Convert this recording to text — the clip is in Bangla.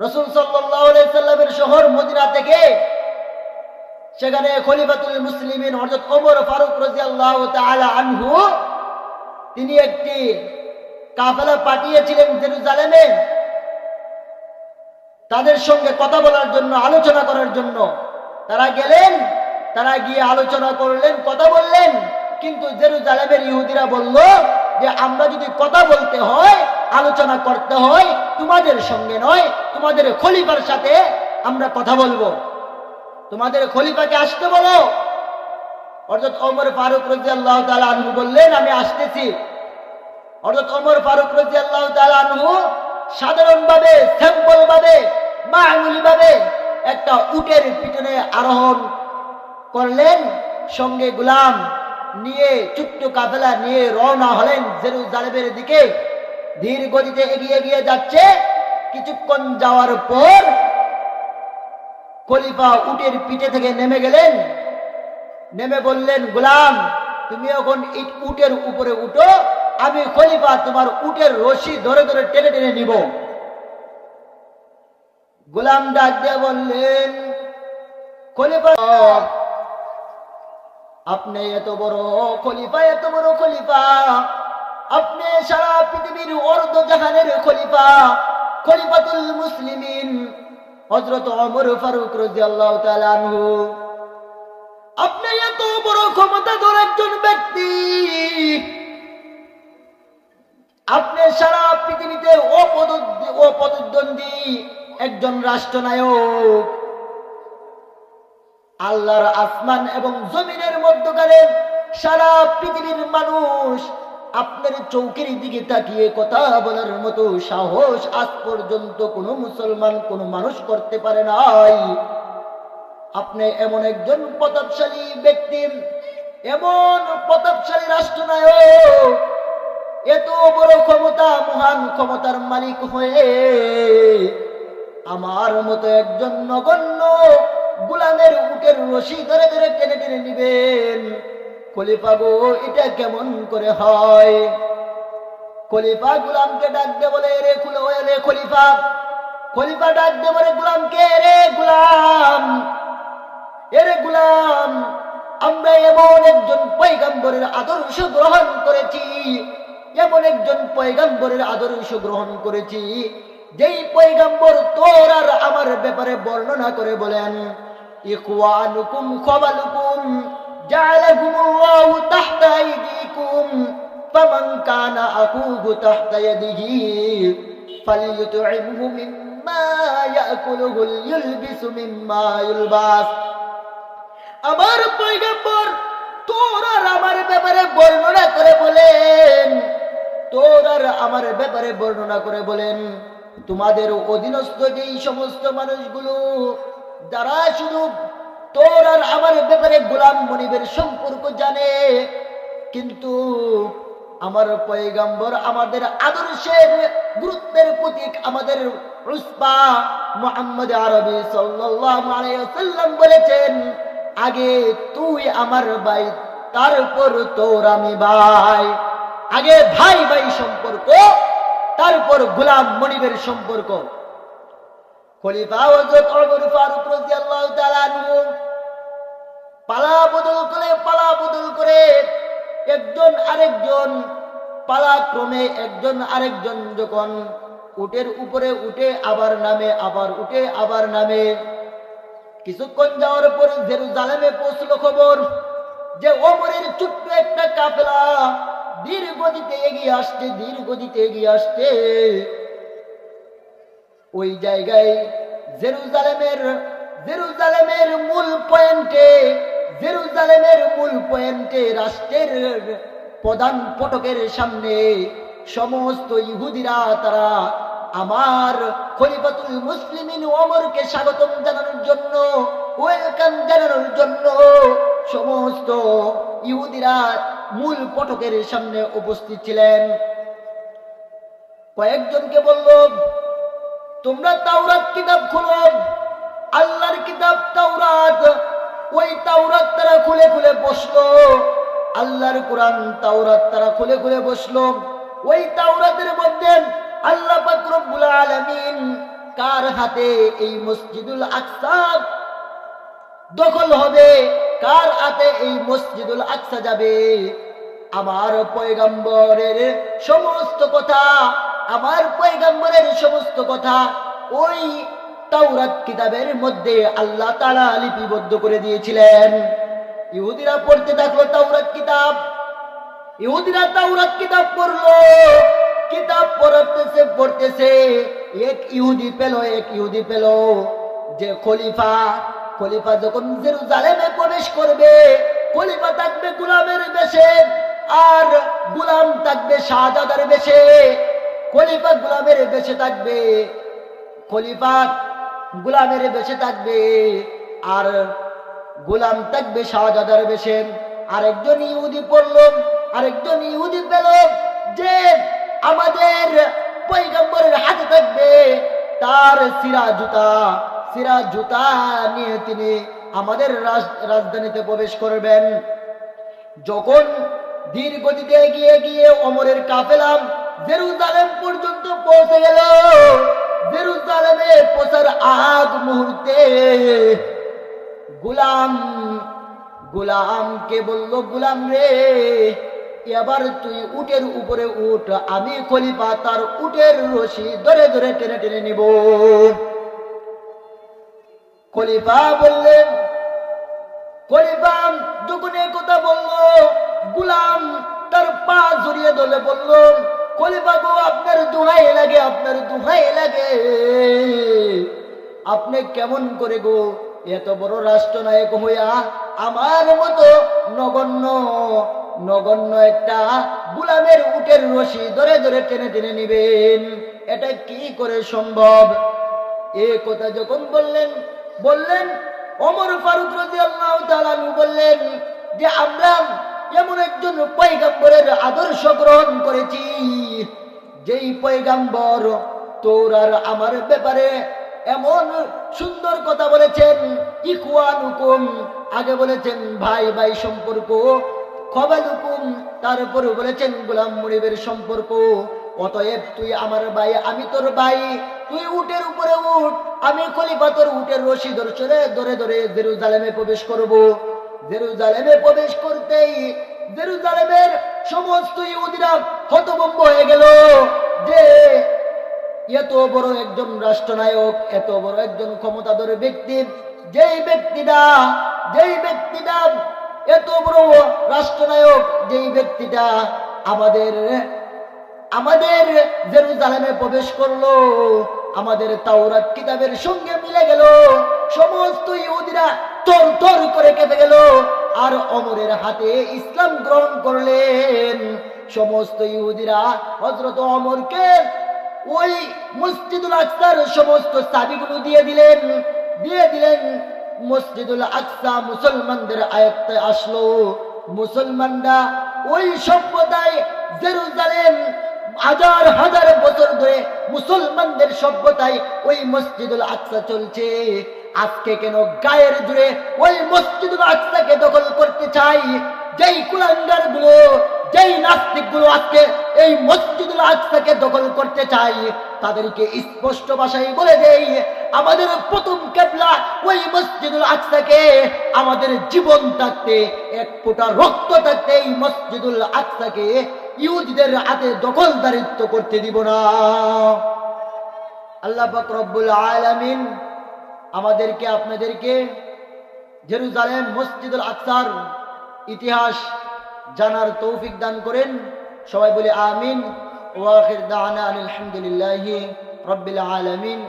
রসুল সাল্লামের শহর মদিনা থেকে সেখানে খলিফাতুল মুসলিমিন হজরত ওমর ফারুক আনহু, তিনি একটি কাফেলা পাঠিয়েছিলেন জেরুজালেমে। তাদের সঙ্গে কথা বলার জন্য, আলোচনা করার জন্য। তারা গেলেন, তারা গিয়ে আলোচনা করলেন, কথা বললেন। কিন্তু জেরুজালেমের ইহুদিরা বলল যে, আমরা যদি কথা বলতে হয় আলোচনা করতে হয়, তোমাদের সঙ্গে নয়, তোমাদের খলিফার সাথে আমরা কথা বলব। তোমাদের খলিফাকে আসতে বলো। অর্থাৎ ওমর ফারুক রাজি আল্লাহ আনহু বললেন, আমি আসতেছি। অর্থাৎ ওমর ফারুক রাজি আল্লাহ আনহু সাধারণভাবে স্যাম্পল ভাবে মামুলি ভাবে একটা উটের পিছনে আরোহণ করলেন, সঙ্গে গুলাম নিয়ে ছোট্ট কাফেলা নিয়ে রওনা হলেন জেরুজালেমের দিকে। ধীর গতিতে এগিয়ে এগিয়ে যাচ্ছে। কিছুক্ষণ যাওয়ার পর খলিফা উটের পিঠে থেকে নেমে গেলেন। নেমে বললেন, গোলাম, তুমি এখন উটের উপরে উঠো। আমি খলিফা তোমার উটের রশি ধরে ধরে টেনে টেনে নিব। গোলাম ডাক দিয়ে বললেন, খলিফা, আপনি এত বড় খলিফা, এত বড় খলিফা। আপনি সারা পৃথিবীর অর্ধ জাহানের খলিফা, খলিফাতুল মুসলিমিন হজরত অমর ফারুক রাজি আল্লাহ আনহু। আপনি এত বড় ক্ষমতাধর একজন ব্যক্তি, আপনি সারা পৃথিবীতে অপদদ্বন্দ্বী একজন রাষ্ট্রনায়ক। আল্লাহর আসমান এবং জমিনের মধ্যকারে সারা পৃথিবীর মানুষ আপনার চৌকের দিকে তাকিয়ে কথা বলার মতো সাহস আজ পর্যন্ত কোনো মুসলমান, কোনো মানুষ করতে পারে নাই। আপনি এমন একজন প্রতাপশালী ব্যক্তি, এমন প্রতাপশালী রাষ্ট্রনায়ক, এত বড় ক্ষমতা, মহান ক্ষমতার মালিক হয়ে আমার মতো একজন নগণ্য গুলামের উটের রশি ধরে ধরে টেনে টেনে নিবেন খলিফা গো, এটা কেমন করে হয়? খলিফা গুলামকে বলে রে রে খলিফা। খলিফা বলে গুলামকে রে গুলাম? এরে গুলাম, আমরা এমন একজন আদর্শ গ্রহণ করেছি, এমন একজন পৈগম্বরের আদর্শ গ্রহণ করেছি, যেই পৈগম্বর তোর আর আমার ব্যাপারে বর্ণনা করে বলেন, ইখওয়ানুকুম খবালুকুম জাআলাকুমুল্লাহু তাহতা আইদিকুম ফামান কানা আকুহু তাহতা ইয়াদিহি ফালইউতইমহু মিম্মা ইয়াকুলুহু ইউলবিসু মিম্মা ইউলবাস আমার পয়গম্বর, তোর আর আমার ব্যাপারে বর্ণনা করে বলেন। তোর আর আমার ব্যাপারে বর্ণনা করে বলেন। তোমাদের অধীনস্থ যেই সমস্ত মানুষগুলো, যারা শুধু তোর আর আমার ব্যাপারে গোলাম মনিবের সম্পর্ক জানে। কিন্তু আমার পয়গাম্বর আমাদের আদর্শের গুরুত্বের প্রতীক আমাদের রুসপা মোহাম্মদ আরবি আলাইহি বলেছেন, আগে তুই আমার ভাই, তারপর তোর আমি ভাই। আগে ভাই ভাই সম্পর্ক, তারপর গোলাম মনিবের সম্পর্ক। খলিফা হযরত ওমর ফারুক রাদিয়াল্লাহু তাআলা আনহু পালা বদল করে, পালা বদল করে একজন আরেকজন পালাক্রমে একজন আরেকজন যখন উটের উপরে উঠে আবার নামে, আবার উঠে আবার নামে, কিছুক্ষণ যাওয়ার পর জেরুজালেমে পৌঁছলো খবর যে ওমরের ছোট্ট একটা কাফেলা ধীর গতিতে এগিয়ে আসছে ধীর গতিতে এগিয়ে আসছে। ওই জায়গায় জেরুজালেমের জেরুজালেমের মূল পয়েন্টে, জেরুজালেমের মূল পয়েন্টে রাষ্ট্রের প্রধান ফটকের সামনে সমস্ত ইহুদিরা, তারা আমার খলিফাতুল মুসলিমিন ওমরকে স্বাগতম জানানোর জন্য, ওয়েলকাম জানানোর জন্য সমস্ত ইহুদিরা মূল ফটকের সামনে উপস্থিত ছিলেন। কয়েকজনকে বলল তোমরা তাওরাত কিতাব খুলো। আল্লাহর কিতাব তাওরাত। ওই তাওরাত তারা খুলে খুলে বসল। আল্লাহর কোরআন তাওরাত তারা খুলে খুলে বসল। ওই তাওরাতের মধ্যে আল্লাহ রব্বুল আলামিন কার হাতে এই মসজিদুল আকসা দখল হবে? কার হাতে এই মসজিদুল আকসা যাবে? আমার পয়গম্বরের সমস্ত কথা আমার পয়গম্বরের সমস্ত কথা ওই তাওরাত কিতাবের মধ্যে আল্লাহ তাআলা লিপিবদ্ধ করে দিয়েছিলেন। ইহুদিরা পড়তে থাকল তাওরাত কিতাব। ইহুদিরা তাওরাত কিতাব পড়ল, কিতাব পড়তেছে পড়তেছে। এক ইহুদি পেল, এক ইহুদি পেল। যে খলিফা খলিফা যখন জেরুজালেমে প্রবেশ করবে, খলিফা থাকবে গোলামের বেশে আর গোলাম থাকবে শাহজাদার বেশে। খলিফা গোলামের বেঁচে থাকবে। খলিফা গোলামের বেশে থাকবে। আর গোলাম থাকবে শাহজাদার বেশে। আরেকজন ইহুদি পড়ল, আরেকজন ইহুদি পেল যে আমাদের পৈগম্বরের হাতে থাকবে। তার সিরা জুতা সিরা জুতা নিয়ে তিনি আমাদের রাজ- রাজধানীতে প্রবেশ করবেন। যখন ধীর গতিতে এগিয়ে গিয়ে অমরের কাফেলাম জেরুজালেম পর্যন্ত পৌঁছে গেল। জেরুজালেমে পৌঁছার আগ মুহূর্তে গুলাম, গুলামকে বলল, গুলাম রে, এবার তুই উটের উপরে উঠ, আমি খলিফা, তার উটের রশি ধরে ধরে টেনে টেনে নিব। খলিফা বললেন খলিফা, যখন কথা বলল, গুলাম তার পা জড়িয়ে ধরে বলল খলিফা গো আপনার দুহাই লাগে, আপনার দুহাই লাগে। আপনি কেমন করে গো, এত বড় রাষ্ট্রনায়ক হইয়া আমার মতো নগণ্য নগণ্য একটা গুলামের উটের রশি ধরে ধরে টেনে টেনে নিবেন। এটা কি করে সম্ভব? এ কথা যখন বললেন বললেন, অমর ফারুক রাজি আল্লাহ বললেন যে, আমরা এমন একজন পৈগম্বরের আদর্শ গ্রহণ করেছি, যেই পৈগম্বর তোর আর আমার ব্যাপারে এমন সুন্দর কথা বলেছেন ইকুয়ান হুকুম আগে বলেছেন, ভাই ভাই সম্পর্ক। হুকুম তারপরে বলেছেন, গোলাম মুনিবের সম্পর্ক। অতএব তুই আমার ভাই, আমি তোর ভাই। তুই উটের উপরে উঠ, আমি খলিফা তোর উটের রশি ধরে ধরে ধরে জেরুজালেমে প্রবেশ করব। জেরুজালেমে প্রবেশ করতেই জেরুজালেমের সমস্ত ইহুদিরা হতভম্ব হয়ে গেল যে এত বড় একজন রাষ্ট্রনায়ক, এত বড় একজন ক্ষমতাধর ব্যক্তি, যেই ব্যক্তিটা যেই ব্যক্তিটা এত বড় রাষ্ট্রনায়ক, যেই ব্যক্তিটা আমাদের আমাদের জেরুজালেমে প্রবেশ করল, আমাদের তাওরাত কিতাবের সঙ্গে মিলে গেল, সমস্ত ইহুদিরা তর তর করে কেঁপে গেল। আর অমরের হাতে ইসলাম গ্রহণ করলেন। সমস্ত ইহুদিরা হজরত অমরকে ওই মসজিদুল আকসার সমস্ত চাবিগুলো দিয়ে দিলেন। দিয়ে দিলেন, মসজিদুল আকসা মুসলমানদের আয়ত্তে আসলো। মুসলমানরা ওই সভ্যতায় জেরুজালেম হাজার হাজার বছর ধরে মুসলমানদের সভ্যতায় ওই মসজিদুল আকসা চলছে। আজকে কেন গায়ের জুড়ে ওই মসজিদুল আকসাকে দখল করতে চাই? যেই কুলাঙ্গারগুলো যেই নাস্তিকগুলো আজকে এই মসজিদুল আকসাকে দখল করতে চাই, তাদেরকে স্পষ্ট ভাষায় বলে দেই, আমাদের প্রথম কেবলা ওই মসজিদুল আকসাকে আমাদের জীবন থাকতে, এক ফোঁটা রক্ত থাকতে এই মসজিদুল আকসাকে ইহুদিদের হাতে দখলদারিত্ব করতে দিব না। আল্লাহ রব্বুল আলামিন আমাদেরকে, আপনাদেরকে জেরুজালেম মসজিদুল আকসার ইতিহাস জানার তৌফিক দান করেন। সবাই বলে আমিন। ওয়াখির দানা আলহামদুলিল্লাহ রবিল আলমিন।